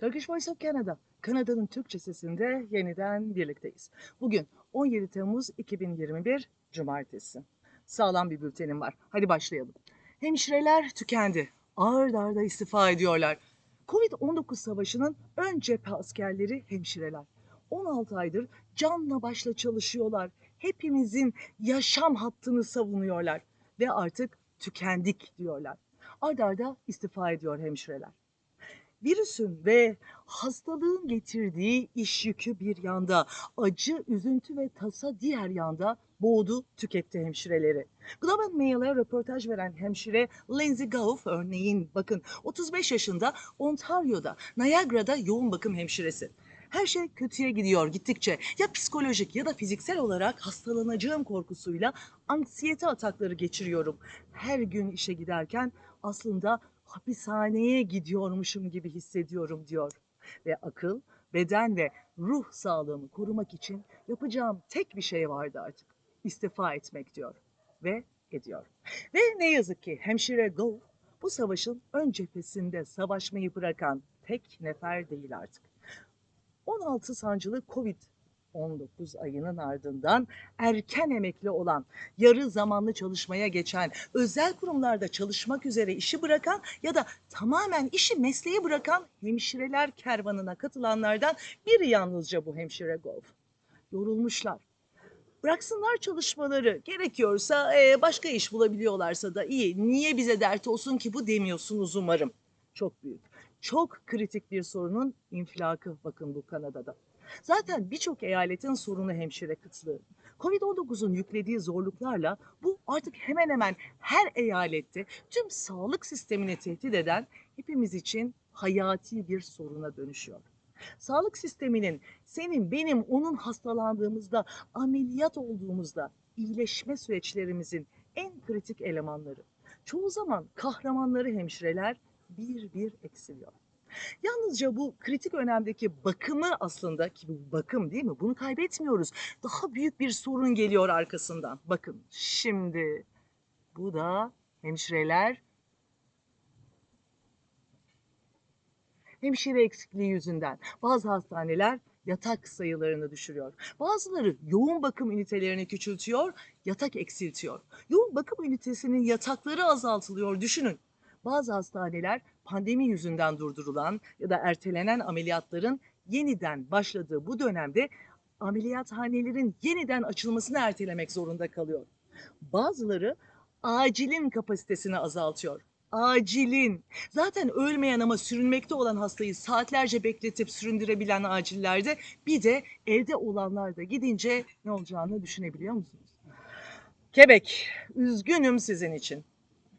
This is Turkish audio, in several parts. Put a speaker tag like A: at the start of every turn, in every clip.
A: Turkish Voice of Canada, Kanada'nın Türkçe sesinde yeniden birlikteyiz. Bugün 17 Temmuz 2021 Cumartesi. Sağlam bir bültenim var. Hadi başlayalım. Hemşireler tükendi. Ağır darda istifa ediyorlar. Covid-19 savaşının ön cephe askerleri hemşireler. 16 aydır canla başla çalışıyorlar. Hepimizin yaşam hattını savunuyorlar. Ve artık tükendik diyorlar. Ard arda istifa ediyor hemşireler virüsün ve hastalığın getirdiği iş yükü bir yanda, acı, üzüntü ve tasa diğer yanda boğdu, tüketti hemşireleri. Globe Mail'e röportaj veren hemşire Lindsay Goff örneğin bakın 35 yaşında Ontario'da, Niagara'da yoğun bakım hemşiresi. Her şey kötüye gidiyor gittikçe. Ya psikolojik ya da fiziksel olarak hastalanacağım korkusuyla anksiyete atakları geçiriyorum. Her gün işe giderken aslında hapishaneye gidiyormuşum gibi hissediyorum diyor. Ve akıl, beden ve ruh sağlığımı korumak için yapacağım tek bir şey vardı artık. İstifa etmek diyor. Ve ediyor. Ve ne yazık ki hemşire Go bu savaşın ön cephesinde savaşmayı bırakan tek nefer değil artık. 16 sancılı Covid 19 ayının ardından erken emekli olan, yarı zamanlı çalışmaya geçen, özel kurumlarda çalışmak üzere işi bırakan ya da tamamen işi mesleği bırakan hemşireler kervanına katılanlardan biri yalnızca bu hemşire Golf. Yorulmuşlar. Bıraksınlar çalışmaları. Gerekiyorsa e, başka iş bulabiliyorlarsa da iyi. Niye bize dert olsun ki bu demiyorsunuz umarım. Çok büyük. Çok kritik bir sorunun infilakı bakın bu Kanada'da. Zaten birçok eyaletin sorunu hemşire kıtlığı. Covid-19'un yüklediği zorluklarla bu artık hemen hemen her eyalette tüm sağlık sistemini tehdit eden hepimiz için hayati bir soruna dönüşüyor. Sağlık sisteminin senin, benim, onun hastalandığımızda, ameliyat olduğumuzda iyileşme süreçlerimizin en kritik elemanları. Çoğu zaman kahramanları hemşireler bir bir eksiliyor. Yalnızca bu kritik önemdeki bakımı aslında ki bu bakım değil mi? Bunu kaybetmiyoruz. Daha büyük bir sorun geliyor arkasından. Bakın şimdi bu da hemşireler hemşire eksikliği yüzünden bazı hastaneler yatak sayılarını düşürüyor. Bazıları yoğun bakım ünitelerini küçültüyor, yatak eksiltiyor. Yoğun bakım ünitesinin yatakları azaltılıyor düşünün. Bazı hastaneler pandemi yüzünden durdurulan ya da ertelenen ameliyatların yeniden başladığı bu dönemde ameliyathanelerin yeniden açılmasını ertelemek zorunda kalıyor. Bazıları acilin kapasitesini azaltıyor. Acilin. Zaten ölmeyen ama sürünmekte olan hastayı saatlerce bekletip süründürebilen acillerde bir de evde olanlar da gidince ne olacağını düşünebiliyor musunuz? Quebec, üzgünüm sizin için.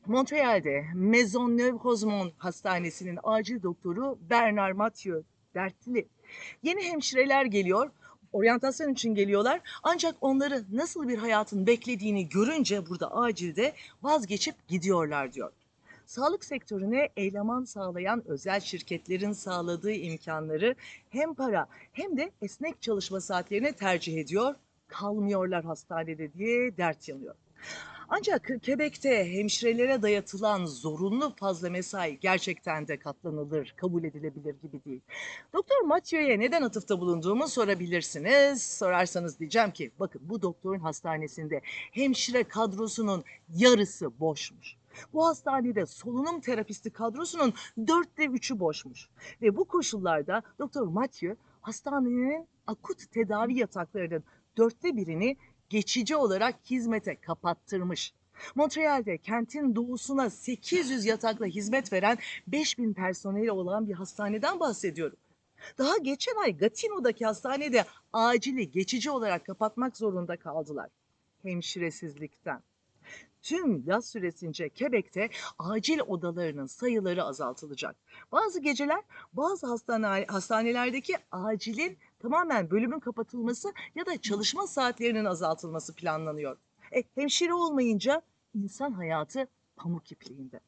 A: Montreal'de Maisonneuve-Rosemont Hastanesi'nin acil doktoru Bernard Mathieu dertli. Yeni hemşireler geliyor, oryantasyon için geliyorlar. Ancak onları nasıl bir hayatın beklediğini görünce burada acilde vazgeçip gidiyorlar diyor. Sağlık sektörüne eleman sağlayan özel şirketlerin sağladığı imkanları hem para hem de esnek çalışma saatlerine tercih ediyor. Kalmıyorlar hastanede diye dert yanıyor. Ancak Quebec'te hemşirelere dayatılan zorunlu fazla mesai gerçekten de katlanılır, kabul edilebilir gibi değil. Doktor Mathieu'ya neden atıfta bulunduğumu sorabilirsiniz. Sorarsanız diyeceğim ki bakın bu doktorun hastanesinde hemşire kadrosunun yarısı boşmuş. Bu hastanede solunum terapisti kadrosunun dörtte üçü boşmuş. Ve bu koşullarda Doktor Mathieu hastanenin akut tedavi yataklarının dörtte birini geçici olarak hizmete kapattırmış. Montreal'de kentin doğusuna 800 yatakla hizmet veren 5000 personeli olan bir hastaneden bahsediyorum. Daha geçen ay Gatineau'daki hastanede acili geçici olarak kapatmak zorunda kaldılar. Hemşiresizlikten. Tüm yaz süresince Quebec'te acil odalarının sayıları azaltılacak. Bazı geceler bazı hastane, hastanelerdeki acilin tamamen bölümün kapatılması ya da çalışma saatlerinin azaltılması planlanıyor. E, hemşire olmayınca insan hayatı pamuk ipliğinde.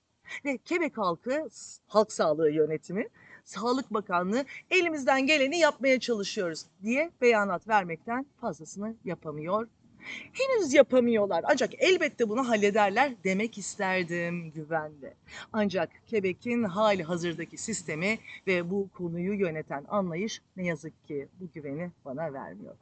A: Ve Quebec halkı, halk sağlığı yönetimi, Sağlık Bakanlığı elimizden geleni yapmaya çalışıyoruz diye beyanat vermekten fazlasını yapamıyor. Henüz yapamıyorlar ancak elbette bunu hallederler demek isterdim güvende. Ancak Quebec'in hali hazırdaki sistemi ve bu konuyu yöneten anlayış ne yazık ki bu güveni bana vermiyor.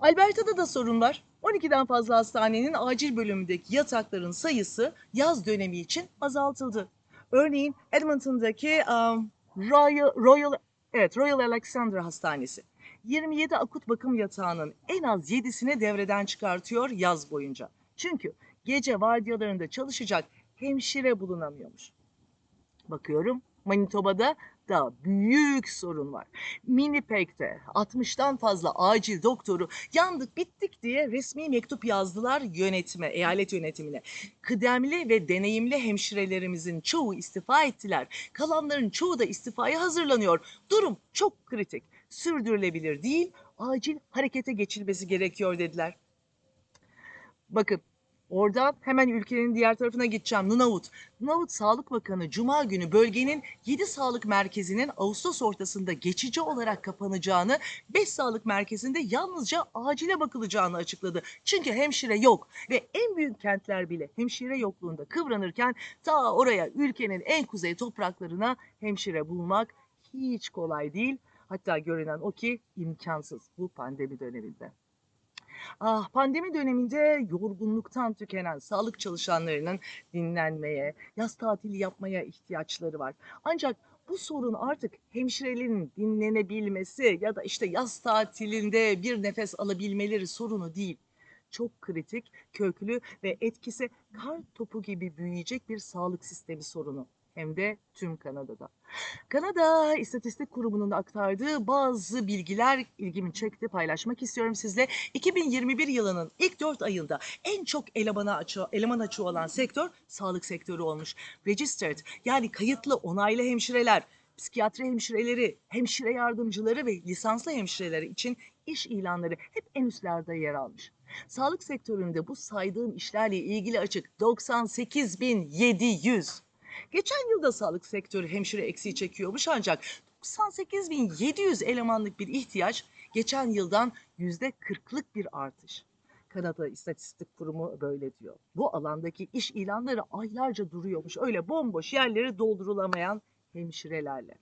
A: Alberta'da da sorun var. 12'den fazla hastanenin acil bölümündeki yatakların sayısı yaz dönemi için azaltıldı. Örneğin Edmonton'daki um, Royal, Royal, evet, Royal Alexandra Hastanesi 27 akut bakım yatağının en az 7'sini devreden çıkartıyor yaz boyunca. Çünkü gece vardiyalarında çalışacak hemşire bulunamıyormuş. Bakıyorum Manitoba'da da büyük sorun var. Winnipeg'de 60'tan fazla acil doktoru yandık bittik diye resmi mektup yazdılar yönetime, eyalet yönetimine. Kıdemli ve deneyimli hemşirelerimizin çoğu istifa ettiler. Kalanların çoğu da istifaya hazırlanıyor. Durum çok kritik. Sürdürülebilir değil, acil harekete geçilmesi gerekiyor dediler. Bakın Oradan hemen ülkenin diğer tarafına gideceğim. Nunavut. Nunavut Sağlık Bakanı Cuma günü bölgenin 7 sağlık merkezinin Ağustos ortasında geçici olarak kapanacağını, 5 sağlık merkezinde yalnızca acile bakılacağını açıkladı. Çünkü hemşire yok ve en büyük kentler bile hemşire yokluğunda kıvranırken ta oraya ülkenin en kuzey topraklarına hemşire bulmak hiç kolay değil. Hatta görünen o ki imkansız bu pandemi döneminde. Ah, pandemi döneminde yorgunluktan tükenen sağlık çalışanlarının dinlenmeye, yaz tatili yapmaya ihtiyaçları var. Ancak bu sorun artık hemşirelerin dinlenebilmesi ya da işte yaz tatilinde bir nefes alabilmeleri sorunu değil. Çok kritik, köklü ve etkisi kar topu gibi büyüyecek bir sağlık sistemi sorunu. Hem de tüm Kanada'da. Kanada İstatistik Kurumu'nun aktardığı bazı bilgiler ilgimi çekti paylaşmak istiyorum sizle. 2021 yılının ilk 4 ayında en çok elemana açığı, eleman açığı olan sektör sağlık sektörü olmuş. Registered yani kayıtlı onaylı hemşireler, psikiyatri hemşireleri, hemşire yardımcıları ve lisanslı hemşireleri için iş ilanları hep en üstlerde yer almış. Sağlık sektöründe bu saydığım işlerle ilgili açık 98.700. Geçen yılda sağlık sektörü hemşire eksiği çekiyormuş ancak 98.700 elemanlık bir ihtiyaç geçen yıldan %40'lık bir artış. Kanada İstatistik Kurumu böyle diyor. Bu alandaki iş ilanları aylarca duruyormuş. Öyle bomboş yerleri doldurulamayan hemşirelerle.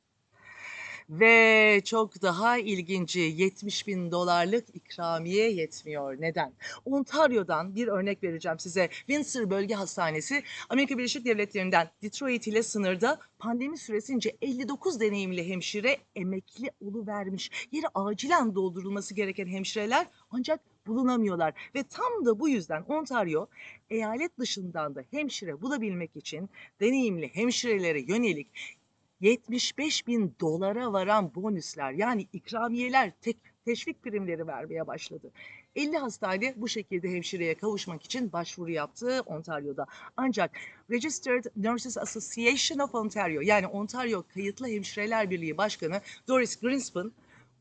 A: Ve çok daha ilginci 70 bin dolarlık ikramiye yetmiyor. Neden? Ontario'dan bir örnek vereceğim size. Windsor Bölge Hastanesi Amerika Birleşik Devletleri'nden Detroit ile sınırda pandemi süresince 59 deneyimli hemşire emekli vermiş. Yeri acilen doldurulması gereken hemşireler ancak bulunamıyorlar. Ve tam da bu yüzden Ontario eyalet dışından da hemşire bulabilmek için deneyimli hemşirelere yönelik 75 bin dolara varan bonuslar yani ikramiyeler, tek, teşvik primleri vermeye başladı. 50 hastane bu şekilde hemşireye kavuşmak için başvuru yaptı Ontario'da. Ancak Registered Nurses Association of Ontario yani Ontario Kayıtlı Hemşireler Birliği Başkanı Doris Greenspan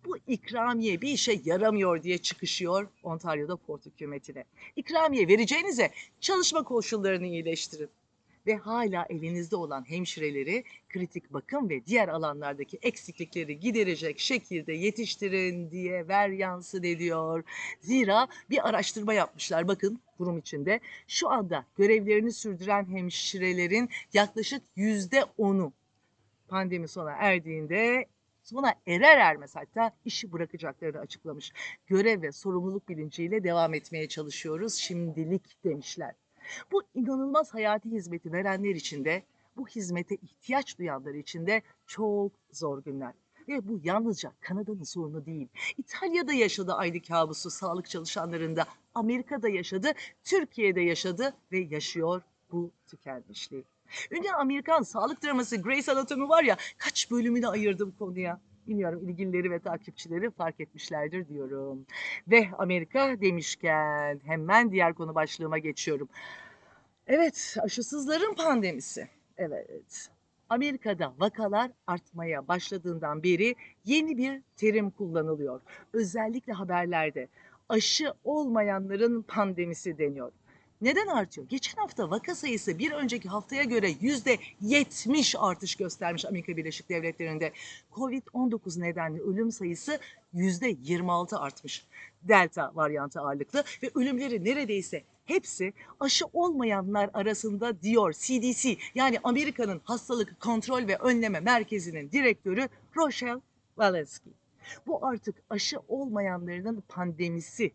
A: bu ikramiye bir işe yaramıyor diye çıkışıyor Ontario'da port hükümetine. İkramiye vereceğinize çalışma koşullarını iyileştirin ve hala elinizde olan hemşireleri kritik bakım ve diğer alanlardaki eksiklikleri giderecek şekilde yetiştirin diye ver yansın ediyor. Zira bir araştırma yapmışlar bakın kurum içinde. Şu anda görevlerini sürdüren hemşirelerin yaklaşık yüzde onu pandemi sona erdiğinde sona erer ermez hatta işi bırakacaklarını açıklamış. Görev ve sorumluluk bilinciyle devam etmeye çalışıyoruz şimdilik demişler. Bu inanılmaz hayati hizmeti verenler için de bu hizmete ihtiyaç duyanlar için de çok zor günler. Ve bu yalnızca Kanada'nın sorunu değil. İtalya'da yaşadı aynı kabusu sağlık çalışanlarında. Amerika'da yaşadı, Türkiye'de yaşadı ve yaşıyor bu tükenmişliği. Ünlü Amerikan sağlık draması Grey's Anatomy var ya kaç bölümünü ayırdım konuya. Bilmiyorum ilgilileri ve takipçileri fark etmişlerdir diyorum. Ve Amerika demişken hemen diğer konu başlığıma geçiyorum. Evet, aşısızların pandemisi. Evet. Amerika'da vakalar artmaya başladığından beri yeni bir terim kullanılıyor. Özellikle haberlerde aşı olmayanların pandemisi deniyor. Neden artıyor? Geçen hafta vaka sayısı bir önceki haftaya göre yüzde 70 artış göstermiş Amerika Birleşik Devletleri'nde. Covid-19 nedenli ölüm sayısı yüzde 26 artmış. Delta varyantı ağırlıklı ve ölümleri neredeyse hepsi aşı olmayanlar arasında diyor CDC yani Amerika'nın hastalık kontrol ve önleme merkezinin direktörü Rochelle Walensky. Bu artık aşı olmayanların pandemisi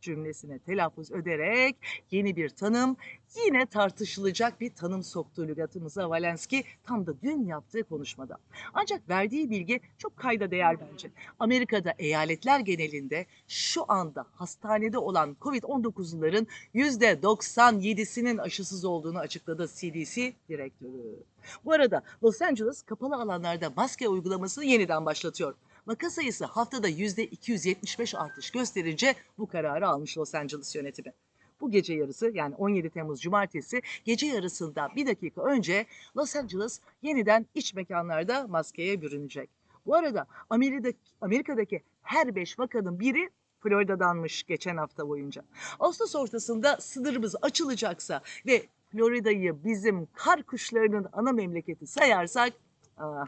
A: cümlesine telaffuz ederek yeni bir tanım, yine tartışılacak bir tanım soktu lügatımıza Valensky tam da dün yaptığı konuşmada. Ancak verdiği bilgi çok kayda değer bence. Amerika'da eyaletler genelinde şu anda hastanede olan COVID-19'luların %97'sinin aşısız olduğunu açıkladı CDC direktörü. Bu arada Los Angeles kapalı alanlarda maske uygulamasını yeniden başlatıyor. Vaka sayısı haftada %275 artış gösterince bu kararı almış Los Angeles yönetimi. Bu gece yarısı yani 17 Temmuz Cumartesi gece yarısında bir dakika önce Los Angeles yeniden iç mekanlarda maskeye bürünecek. Bu arada Amerika'daki, Amerika'daki her 5 vakanın biri Florida'danmış geçen hafta boyunca. Ağustos ortasında sınırımız açılacaksa ve Florida'yı bizim kar kuşlarının ana memleketi sayarsak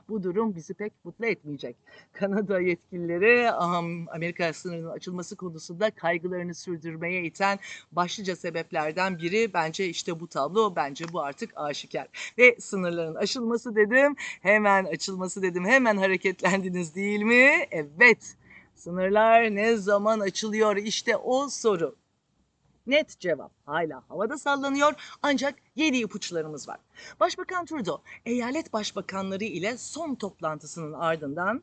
A: bu durum bizi pek mutlu etmeyecek. Kanada yetkilileri Amerika sınırının açılması konusunda kaygılarını sürdürmeye iten başlıca sebeplerden biri bence işte bu tablo. Bence bu artık aşikar. Ve sınırların aşılması dedim, hemen açılması dedim, hemen hareketlendiniz değil mi? Evet. Sınırlar ne zaman açılıyor? İşte o soru. Net cevap hala havada sallanıyor ancak yeni ipuçlarımız var. Başbakan Trudeau eyalet başbakanları ile son toplantısının ardından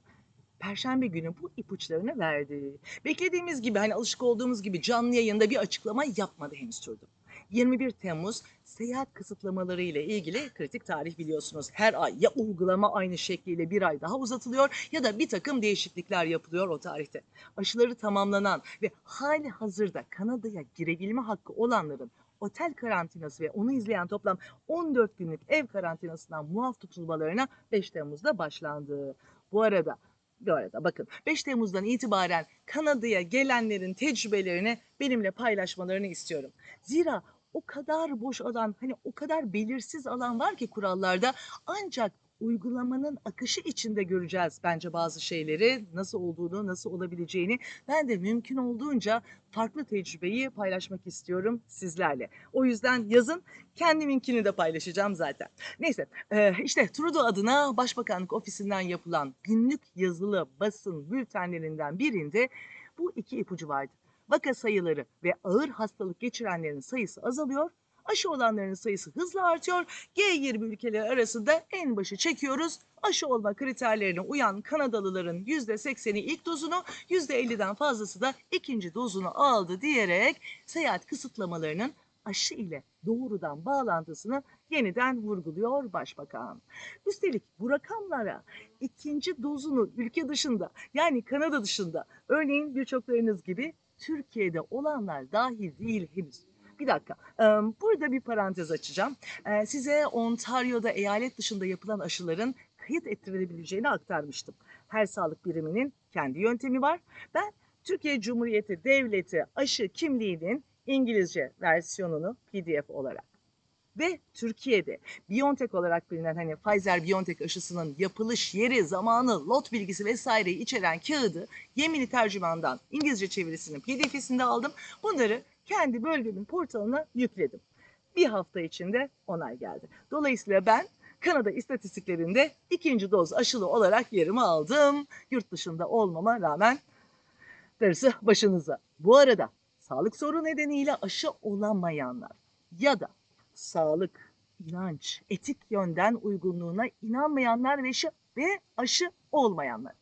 A: Perşembe günü bu ipuçlarını verdi. Beklediğimiz gibi hani alışık olduğumuz gibi canlı yayında bir açıklama yapmadı henüz Trudeau. 21 Temmuz seyahat kısıtlamaları ile ilgili kritik tarih biliyorsunuz. Her ay ya uygulama aynı şekliyle bir ay daha uzatılıyor ya da bir takım değişiklikler yapılıyor o tarihte. Aşıları tamamlanan ve hali hazırda Kanada'ya girebilme hakkı olanların otel karantinası ve onu izleyen toplam 14 günlük ev karantinasından muaf tutulmalarına 5 Temmuz'da başlandı. Bu arada bu arada bakın 5 Temmuz'dan itibaren Kanada'ya gelenlerin tecrübelerini benimle paylaşmalarını istiyorum. Zira o kadar boş alan, hani o kadar belirsiz alan var ki kurallarda ancak uygulamanın akışı içinde göreceğiz bence bazı şeyleri, nasıl olduğunu, nasıl olabileceğini. Ben de mümkün olduğunca farklı tecrübeyi paylaşmak istiyorum sizlerle. O yüzden yazın, kendiminkini de paylaşacağım zaten. Neyse, işte Trudeau adına Başbakanlık Ofisi'nden yapılan günlük yazılı basın bültenlerinden birinde bu iki ipucu vardı vaka sayıları ve ağır hastalık geçirenlerin sayısı azalıyor. Aşı olanların sayısı hızla artıyor. G20 ülkeleri arasında en başı çekiyoruz. Aşı olma kriterlerine uyan Kanadalıların %80'i ilk dozunu, %50'den fazlası da ikinci dozunu aldı diyerek seyahat kısıtlamalarının aşı ile doğrudan bağlantısını yeniden vurguluyor Başbakan. Üstelik bu rakamlara ikinci dozunu ülke dışında yani Kanada dışında örneğin birçoklarınız gibi Türkiye'de olanlar dahil değil henüz. Bir dakika. Burada bir parantez açacağım. Size Ontario'da eyalet dışında yapılan aşıların kayıt ettirilebileceğini aktarmıştım. Her sağlık biriminin kendi yöntemi var. Ben Türkiye Cumhuriyeti Devleti aşı kimliğinin İngilizce versiyonunu PDF olarak ve Türkiye'de BioNTech olarak bilinen hani Pfizer-BioNTech aşısının yapılış yeri, zamanı, lot bilgisi vesaireyi içeren kağıdı Yemini tercümandan İngilizce çevirisinin pdf'sinde aldım. Bunları kendi bölgemin portalına yükledim. Bir hafta içinde onay geldi. Dolayısıyla ben Kanada istatistiklerinde ikinci doz aşılı olarak yerimi aldım. Yurt dışında olmama rağmen darısı başınıza. Bu arada sağlık sorunu nedeniyle aşı olamayanlar ya da sağlık, inanç, etik yönden uygunluğuna inanmayanlar ve, aşı, ve aşı olmayanlar.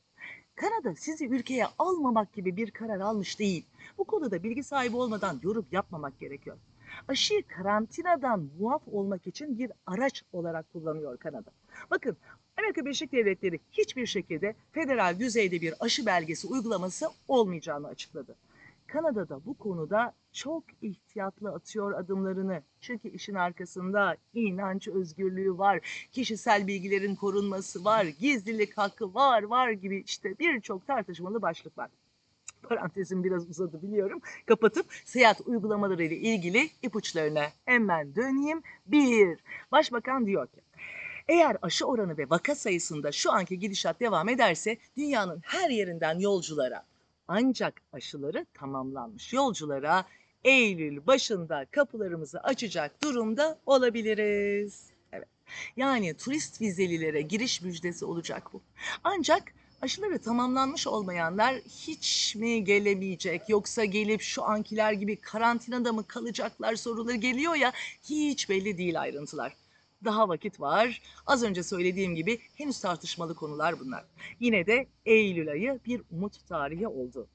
A: Kanada sizi ülkeye almamak gibi bir karar almış değil. Bu konuda bilgi sahibi olmadan yorum yapmamak gerekiyor. Aşıyı karantinadan muaf olmak için bir araç olarak kullanıyor Kanada. Bakın Amerika Birleşik Devletleri hiçbir şekilde federal düzeyde bir aşı belgesi uygulaması olmayacağını açıkladı. Kanada'da bu konuda çok ihtiyatlı atıyor adımlarını. Çünkü işin arkasında inanç özgürlüğü var, kişisel bilgilerin korunması var, gizlilik hakkı var, var gibi işte birçok tartışmalı başlık var. parantezim biraz uzadı biliyorum. Kapatıp seyahat uygulamaları ile ilgili ipuçlarına hemen döneyim. Bir, Başbakan diyor ki eğer aşı oranı ve vaka sayısında şu anki gidişat devam ederse dünyanın her yerinden yolculara ancak aşıları tamamlanmış yolculara Eylül başında kapılarımızı açacak durumda olabiliriz. Evet. Yani turist vizelilere giriş müjdesi olacak bu. Ancak aşıları tamamlanmış olmayanlar hiç mi gelemeyecek yoksa gelip şu ankiler gibi karantinada mı kalacaklar soruları geliyor ya hiç belli değil ayrıntılar. Daha vakit var. Az önce söylediğim gibi henüz tartışmalı konular bunlar. Yine de Eylül ayı bir umut tarihi oldu.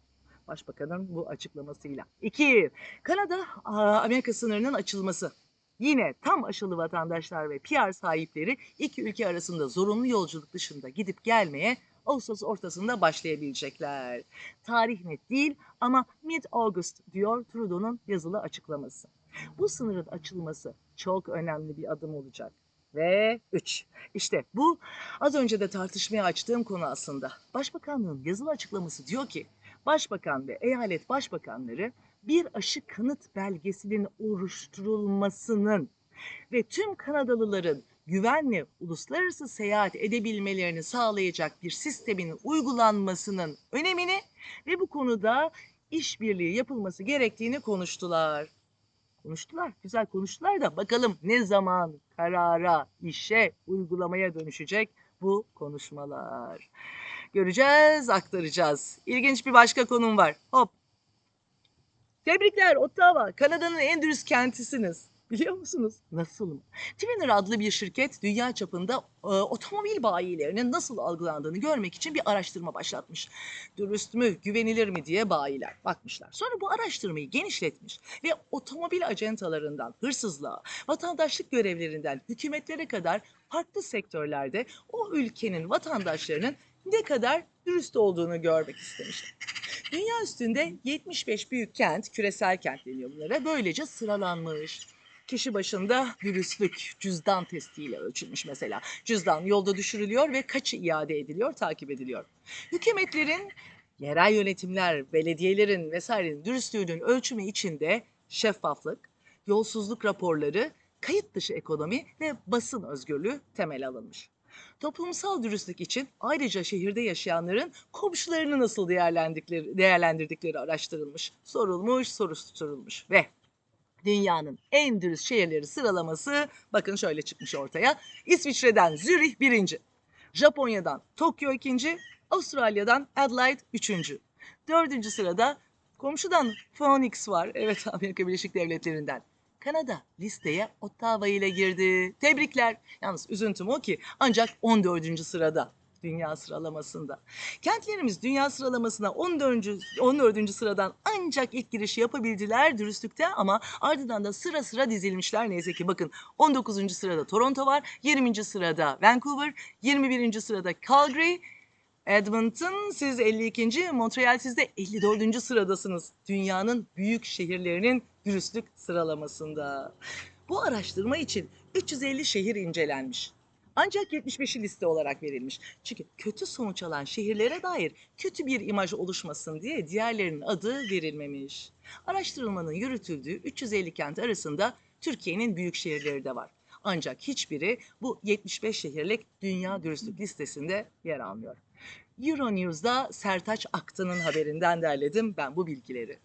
A: Başbakanın bu açıklamasıyla. İki, Kanada aa, Amerika sınırının açılması. Yine tam aşılı vatandaşlar ve PR sahipleri iki ülke arasında zorunlu yolculuk dışında gidip gelmeye Ağustos ortasında başlayabilecekler. Tarih net değil ama mid-August diyor Trudeau'nun yazılı açıklaması. Bu sınırın açılması çok önemli bir adım olacak. Ve 3. İşte bu az önce de tartışmaya açtığım konu aslında. Başbakanlığın yazılı açıklaması diyor ki Başbakan ve eyalet başbakanları bir aşı kanıt belgesinin oluşturulmasının ve tüm Kanadalıların güvenli uluslararası seyahat edebilmelerini sağlayacak bir sistemin uygulanmasının önemini ve bu konuda işbirliği yapılması gerektiğini konuştular. Konuştular, güzel konuştular da bakalım ne zaman karara, işe, uygulamaya dönüşecek bu konuşmalar. Göreceğiz, aktaracağız. İlginç bir başka konum var. Hop. Tebrikler Ottawa, Kanada'nın en dürüst kentisiniz. Biliyor musunuz? Nasıl mı? Twinner adlı bir şirket dünya çapında e, otomobil bayilerinin nasıl algılandığını görmek için bir araştırma başlatmış. Dürüst mü, güvenilir mi diye bayiler bakmışlar. Sonra bu araştırmayı genişletmiş ve otomobil acentalarından hırsızlığa, vatandaşlık görevlerinden hükümetlere kadar farklı sektörlerde o ülkenin vatandaşlarının ne kadar dürüst olduğunu görmek istemişler. Dünya üstünde 75 büyük kent, küresel kent deniyor bunlara, böylece sıralanmış. Kişi başında dürüstlük cüzdan testiyle ölçülmüş mesela. Cüzdan yolda düşürülüyor ve kaçı iade ediliyor, takip ediliyor. Hükümetlerin, yerel yönetimler, belediyelerin vesairenin dürüstlüğünün ölçümü içinde şeffaflık, yolsuzluk raporları, kayıt dışı ekonomi ve basın özgürlüğü temel alınmış. Toplumsal dürüstlük için ayrıca şehirde yaşayanların komşularını nasıl değerlendirdikleri, değerlendirdikleri araştırılmış, sorulmuş, soruşturulmuş ve dünyanın en dürüst şehirleri sıralaması bakın şöyle çıkmış ortaya. İsviçre'den Zürih birinci, Japonya'dan Tokyo ikinci, Avustralya'dan Adelaide üçüncü. Dördüncü sırada komşudan Phoenix var. Evet Amerika Birleşik Devletleri'nden. Kanada listeye Ottawa ile girdi. Tebrikler. Yalnız üzüntüm o ki ancak 14. sırada dünya sıralamasında. Kentlerimiz dünya sıralamasına 14. 14. sıradan ancak ilk girişi yapabildiler dürüstlükte ama ardından da sıra sıra dizilmişler neyse ki. Bakın 19. sırada Toronto var, 20. sırada Vancouver, 21. sırada Calgary, Edmonton siz 52. Montreal siz de 54. sıradasınız. Dünyanın büyük şehirlerinin dürüstlük sıralamasında. Bu araştırma için 350 şehir incelenmiş. Ancak 75'i liste olarak verilmiş. Çünkü kötü sonuç alan şehirlere dair kötü bir imaj oluşmasın diye diğerlerinin adı verilmemiş. Araştırmanın yürütüldüğü 350 kent arasında Türkiye'nin büyük şehirleri de var. Ancak hiçbiri bu 75 şehirlik dünya dürüstlük listesinde yer almıyor. Euronews'da Sertaç Aktan'ın haberinden derledim ben bu bilgileri.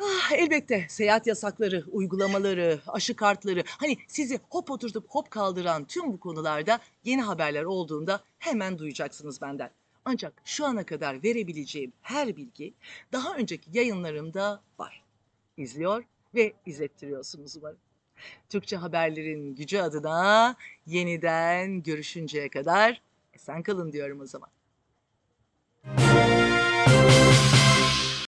A: Ah, elbette seyahat yasakları, uygulamaları, aşı kartları hani sizi hop oturtup hop kaldıran tüm bu konularda yeni haberler olduğunda hemen duyacaksınız benden. Ancak şu ana kadar verebileceğim her bilgi daha önceki yayınlarımda var. İzliyor ve izlettiriyorsunuz umarım. Türkçe haberlerin gücü adına yeniden görüşünceye kadar esen kalın diyorum o zaman.